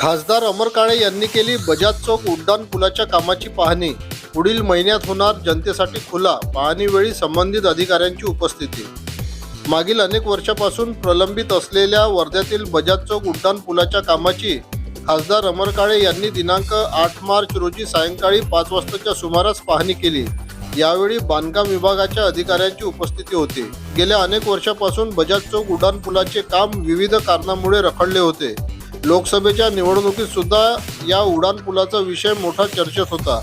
खासदार अमर काळे यांनी केली बजाज चौक उड्डाण पुलाच्या कामाची पाहणी. पुढील महिन्यात होणार जनतेसाठी खुला पाहणीवेळी संबंधित अधिकाऱ्यांची उपस्थिती. मागील अनेक वर्षापासून प्रलंबित असलेल्या वर्ध्यातील बजाज चौक उड्डाण पुलाच्या कामाची खासदार अमर काळे यांनी दिनांक आठ मार्च रोजी सायंकाळी पाच वाजताच्या सुमारास पाहणी केली. यावेळी बांधकाम विभागाच्या अधिकाऱ्यांची उपस्थिती होती. गेल्या अनेक वर्षापासून बजाज चौक उड्डाण पुलाचे काम विविध कारणामुळे रखडले होते. लोकसभेच्या निवडणुकीत सुद्धा या उड्डाण पुलाचा विषय मोठा चर्चेत होता.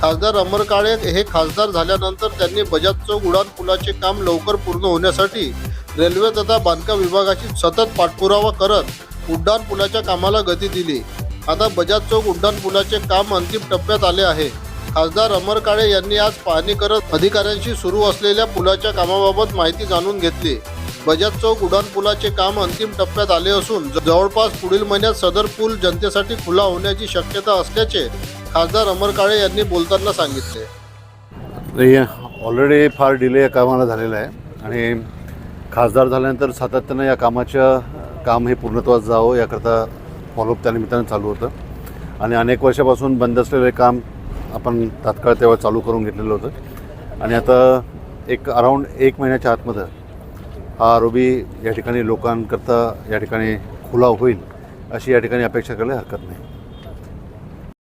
खासदार अमर काळे हे खासदार झाल्यानंतर त्यांनी बजाज चौक उड्डाण पुलाचे काम लवकर पूर्ण होण्यासाठी रेल्वे तथा बांधकाम विभागाची सतत पाठपुरावा करत उड्डाण पुलाच्या कामाला गती दिली. आता बजाज चौक उड्डाण पुलाचे काम अंतिम टप्प्यात आले आहे. खासदार अमर काळे यांनी आज पाहणी करत अधिकाऱ्यांशी सुरू असलेल्या पुलाच्या कामाबाबत माहिती जाणून घेतली. बजाज चौक उड्डाण पुलाचे काम अंतिम टप्प्यात आले असून जवळपास पुढील महिन्यात सदर पूल जनतेसाठी खुला होण्याची शक्यता असल्याचे खासदार अमर काळे यांनी बोलताना सांगितले. ऑलरेडी फार डिले या कामाला झालेला आहे. आणि खासदार झाल्यानंतर सातत्यानं या कामाचं काम हे पूर्णत्वास जावं याकरता फॉलोअप त्या निमित्तानं चालू होतं. आणि अनेक वर्षापासून बंद असलेले काम आपण तात्काळ तेव्हा चालू करून घेतलेलं होतं. आणि आता एक अराऊंड एक महिन्याच्या आतमध्ये हा आरोबी या ठिकाणी लोकांकरता या ठिकाणी खुला होईल अशी या ठिकाणी अपेक्षा करायला हरकत नाही.